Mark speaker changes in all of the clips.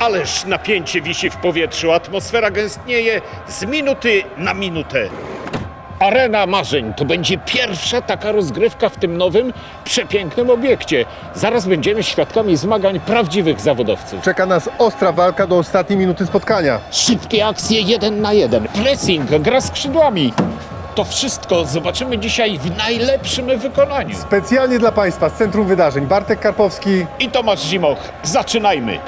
Speaker 1: Ależ napięcie wisi w powietrzu, atmosfera gęstnieje z minuty na minutę. Arena Marzeń to będzie pierwsza taka rozgrywka w tym nowym, przepięknym obiekcie. Zaraz będziemy świadkami zmagań prawdziwych zawodowców.
Speaker 2: Czeka nas ostra walka do ostatniej minuty spotkania.
Speaker 1: Szybkie akcje jeden na jeden, pressing, gra skrzydłami. To wszystko zobaczymy dzisiaj w najlepszym wykonaniu.
Speaker 2: Specjalnie dla Państwa z Centrum Wydarzeń Bartek Karpowski.
Speaker 1: I Tomasz Zimoch, zaczynajmy.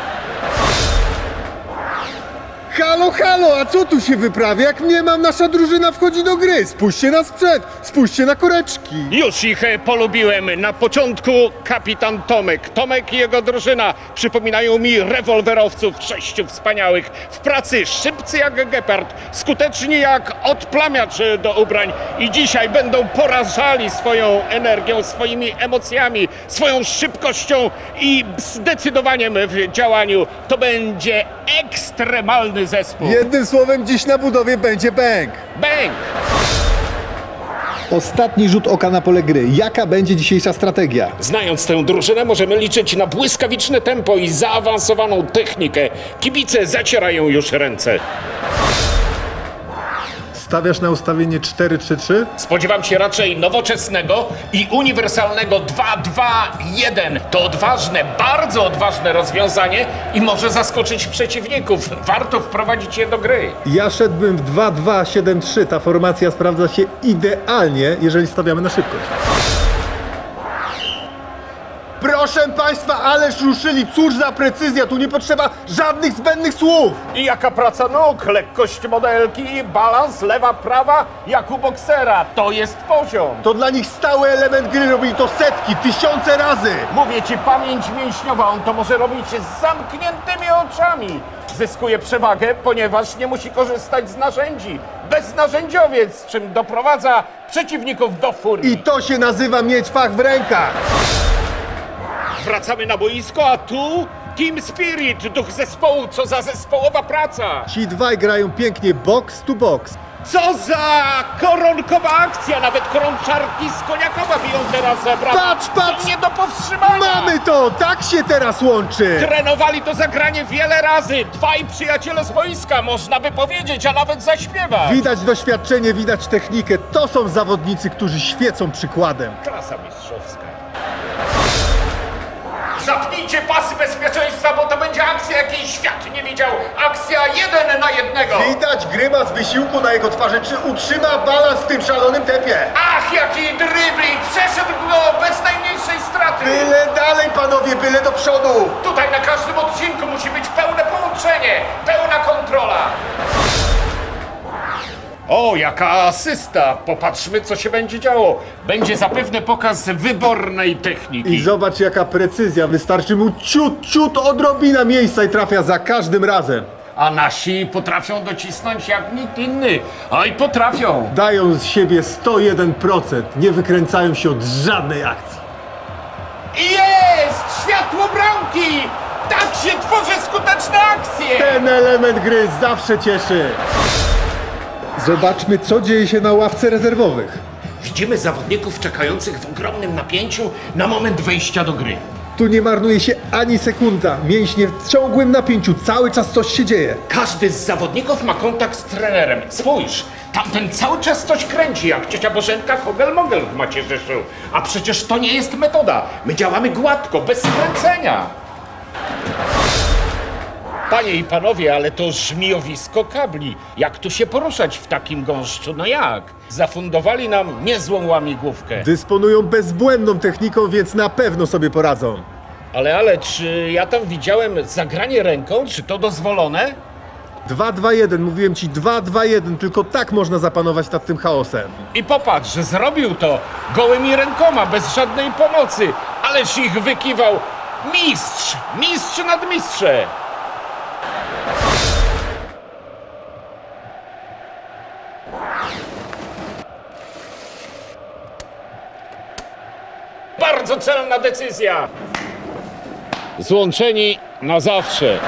Speaker 2: Halo, halo, a co tu się wyprawia? Jak mnie mam, nasza drużyna wchodzi do gry. Spójrzcie na sprzęt, spójrzcie na koreczki.
Speaker 1: Już ich e, polubiłem. Na początku kapitan Tomek. Tomek i jego drużyna przypominają mi rewolwerowców, sześciu wspaniałych. W pracy szybcy jak gepard, skuteczni jak odplamiacz do ubrań. I dzisiaj będą porażali swoją energią, swoimi emocjami, swoją szybkością i zdecydowaniem w działaniu. To będzie ekstremalny zespół.
Speaker 2: Jednym słowem, dziś na budowie będzie bęk.
Speaker 1: Bang!
Speaker 3: Ostatni rzut oka na pole gry. Jaka będzie dzisiejsza strategia?
Speaker 1: Znając tę drużynę, możemy liczyć na błyskawiczne tempo i zaawansowaną technikę. Kibice zacierają już ręce.
Speaker 2: Stawiasz na ustawienie 4-3-3?
Speaker 1: Spodziewam się raczej nowoczesnego i uniwersalnego 2-2-1. To odważne, bardzo odważne rozwiązanie i może zaskoczyć przeciwników. Warto wprowadzić je do gry.
Speaker 2: Ja szedłbym w 2-2-7-3. Ta formacja sprawdza się idealnie, jeżeli stawiamy na szybkość. Proszę Państwa, ależ ruszyli, cóż za precyzja, tu nie potrzeba żadnych zbędnych słów.
Speaker 1: I jaka praca nóg, lekkość modelki, balans lewa, prawa, jak u boksera. To jest poziom.
Speaker 2: To dla nich stały element gry, robili to setki, tysiące razy.
Speaker 1: Mówię ci, pamięć mięśniowa, on to może robić z zamkniętymi oczami. Zyskuje przewagę, ponieważ nie musi korzystać z narzędzi. Beznarzędziowiec, czym doprowadza przeciwników do furii.
Speaker 2: I to się nazywa mieć fach w rękach.
Speaker 1: Wracamy na boisko, a tu Team Spirit, duch zespołu, co za zespołowa praca.
Speaker 2: Ci dwaj grają pięknie box to box.
Speaker 1: Co za koronkowa akcja, nawet koronczarki z Koniakowa biją teraz brawa.
Speaker 2: Patrz, patrz!
Speaker 1: Nie do powstrzymania.
Speaker 2: Mamy to, tak się teraz łączy.
Speaker 1: Trenowali to zagranie wiele razy. Dwaj przyjaciele z boiska, można by powiedzieć, a nawet zaśpiewać.
Speaker 2: Widać doświadczenie, widać technikę. To są zawodnicy, którzy świecą przykładem.
Speaker 1: Klasa mistrzowska. Zapnijcie pasy bezpieczeństwa, bo to będzie akcja, jakiej świat nie widział. Akcja jeden na jednego.
Speaker 2: Widać grymas wysiłku na jego twarzy, czy utrzyma balans w tym szalonym tempie.
Speaker 1: Ach, jaki dribbling! Przeszedł go bez najmniejszej straty.
Speaker 2: Byle dalej, panowie, byle do przodu.
Speaker 1: Tutaj na każdym odcinku musi być pełne połączenie, pełna kontrola. O, jaka asysta! Popatrzmy, co się będzie działo. Będzie zapewne pokaz wybornej techniki.
Speaker 2: I zobacz jaka precyzja, wystarczy mu ciut, ciut odrobina miejsca i trafia za każdym razem.
Speaker 1: A nasi potrafią docisnąć jak nikt inny. Oj, potrafią.
Speaker 2: Dają z siebie 101%, nie wykręcają się od żadnej akcji.
Speaker 1: I Jest! Światło bramki! Tak się tworzy skuteczne akcje!
Speaker 2: Ten element gry zawsze cieszy. Zobaczmy, co dzieje się na ławce rezerwowych.
Speaker 1: Widzimy zawodników czekających w ogromnym napięciu na moment wejścia do gry.
Speaker 2: Tu nie marnuje się ani sekunda. Mięśnie w ciągłym napięciu, cały czas coś się dzieje.
Speaker 1: Każdy z zawodników ma kontakt z trenerem. Spójrz, tamten cały czas coś kręci, jak ciocia Bożenka Kogel-Mogel w macierzyszu. A przecież to nie jest metoda. My działamy gładko, bez skręcenia. Panie i panowie, ale to żmijowisko kabli. Jak tu się poruszać w takim gąszczu? No jak? Zafundowali nam niezłą łamigłówkę.
Speaker 2: Dysponują bezbłędną techniką, więc na pewno sobie poradzą.
Speaker 1: Ale, ale, czy ja tam widziałem zagranie ręką? Czy to dozwolone?
Speaker 2: 2-2-1, mówiłem ci 2-2-1, tylko tak można zapanować nad tym chaosem.
Speaker 1: I popatrz, że zrobił to gołymi rękoma, bez żadnej pomocy. Ależ ich wykiwał mistrz, mistrz nad mistrze. Bardzo celna decyzja. Złączeni na zawsze.